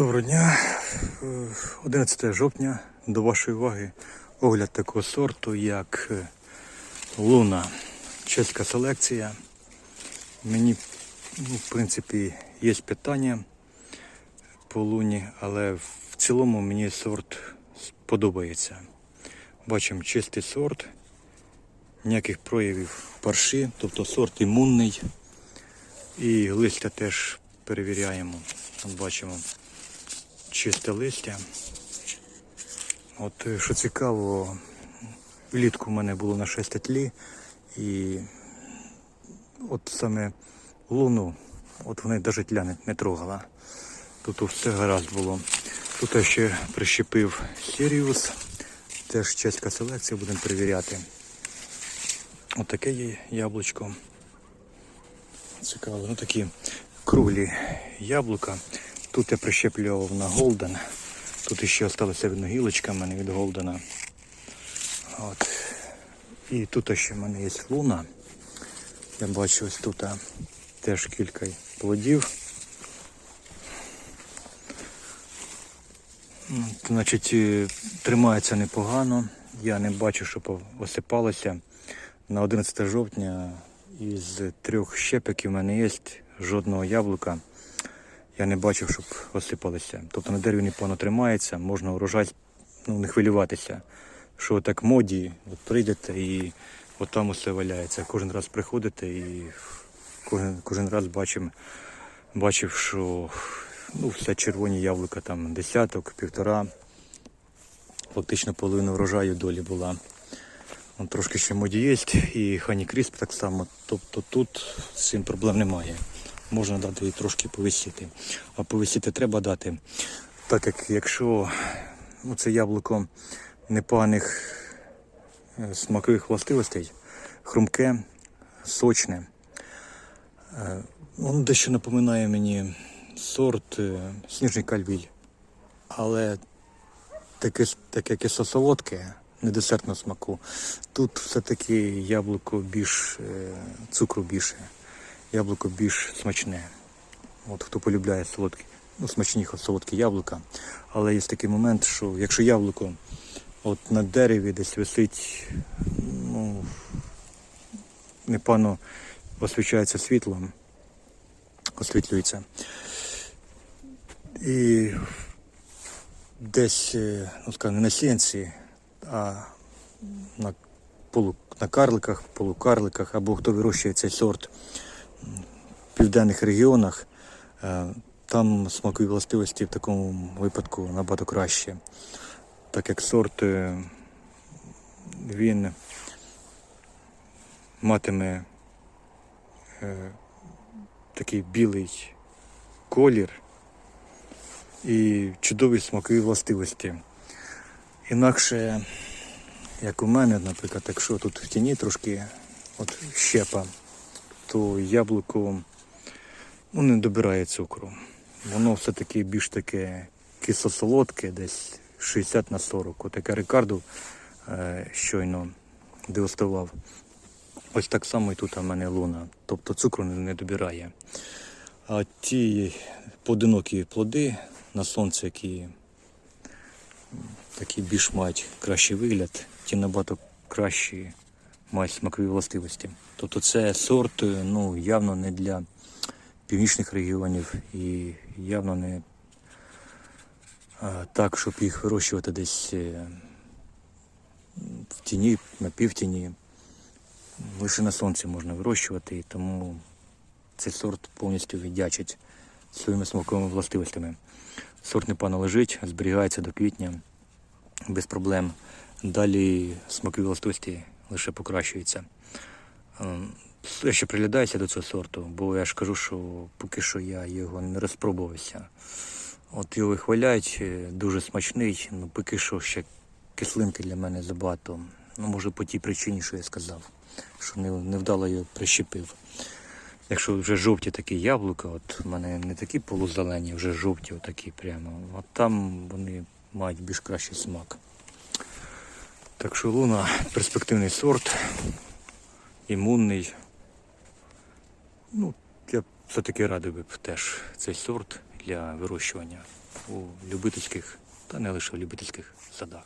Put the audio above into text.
Доброго дня. Е, 11 жовтня до вашої уваги огляд такого сорту, як е, Луна. Чеська селекція. Мені, ну, в принципі, є питання по луні, але в цілому мені сорт подобається. Бачимо чистий сорт, ніяких проявів парші, тобто сорт імунний. І листя теж перевіряємо. Бачимо чисте листя. От е, що цікаво, влітку в мене було на 6 тлі і от саме луну, от вона навіть тля не, трогала. Тут все гаразд було. Тут я ще прищепив Сіріус, теж чеська селекція, будемо перевіряти. Отаке є яблучко. Цікаво, ну такі круглі яблука. Тут я прищеплював на Голден. Тут ще залишилася видно гілочка в мене від Голдена. От. І тут ще в мене є луна. Я бачу ось тут теж кілька плодів. Ну, Значить, тримається непогано. Я не бачу, щоб осипалося. На 11 жовтня із трьох щепиків в мене є жодного яблука. Я не бачив, щоб осипалися. Тобто на дереві непогано тримається, можна урожай ну, не хвилюватися. Що так моді, от прийдете і от там усе валяється. Кожен раз приходите і кожен, кожен раз бачимо, бачив, що ну, все червоні яблука там десяток, півтора. Фактично половина врожаю долі була. Вон трошки ще моді є, і Хані Крісп так само. Тобто тут з цим проблем немає. Можна дати і трошки повисіти. А повисіти треба дати. Так як якщо ну, це яблуко непоганих е, смакових властивостей, хрумке, сочне. Е, Воно дещо напоминає мені сорт е, сніжний кальвіль. Але таке, таке кисло-солодке, не десертного смаку. Тут все-таки яблуко більш цукру більше, яблуко більш смачне. От хто полюбляє солодкі, ну смачні солодкі яблука. Але є такий момент, що якщо яблуко от на дереві десь висить, ну непогано освічається світлом, освітлюється. І десь, е, ну скажімо, не на сіянці, а на, полу, на карликах, полукарликах, або хто вирощує цей сорт південних регіонах, е, там смакові властивості в такому випадку набагато краще. Так як сорт е, він матиме е, такий білий колір і чудові смакові властивості. Інакше, як у мене, наприклад, якщо тут в тіні трошки от щепа, то яблуко ну, не добирає цукру. Воно все-таки більш таке кисло-солодке, десь 60 на 40. Отаке Рикарду е, щойно дегустував. Ось так само і тут у мене луна. Тобто цукру не, добирає. А ті поодинокі плоди на сонці, які такі більш мають кращий вигляд, ті набагато кращі мають смакові властивості. Тобто це сорт ну, явно не для північних регіонів і явно не так, щоб їх вирощувати десь е, в тіні, на півтіні. Лише на сонці можна вирощувати, і тому цей сорт повністю віддячить своїми смаковими властивостями. Сорт непогано лежить, зберігається до квітня без проблем. Далі смакові властивості лише покращуються. Ем, Я ще приглядаюся до цього сорту, бо я ж кажу, що поки що я його не розпробувався. От його вихваляють, е, дуже смачний, ну поки що ще кислинки для мене забагато. Ну, може, по тій причині, що я сказав, що не, невдало його прищепив. Якщо вже жовті такі яблука, от в мене не такі полузелені, вже жовті, отакі прямо. От там вони мають більш кращий смак. Так що луна перспективний сорт, імунний. Ну, я все-таки радий би теж цей сорт для вирощування у любительських та не лише в любительських садах.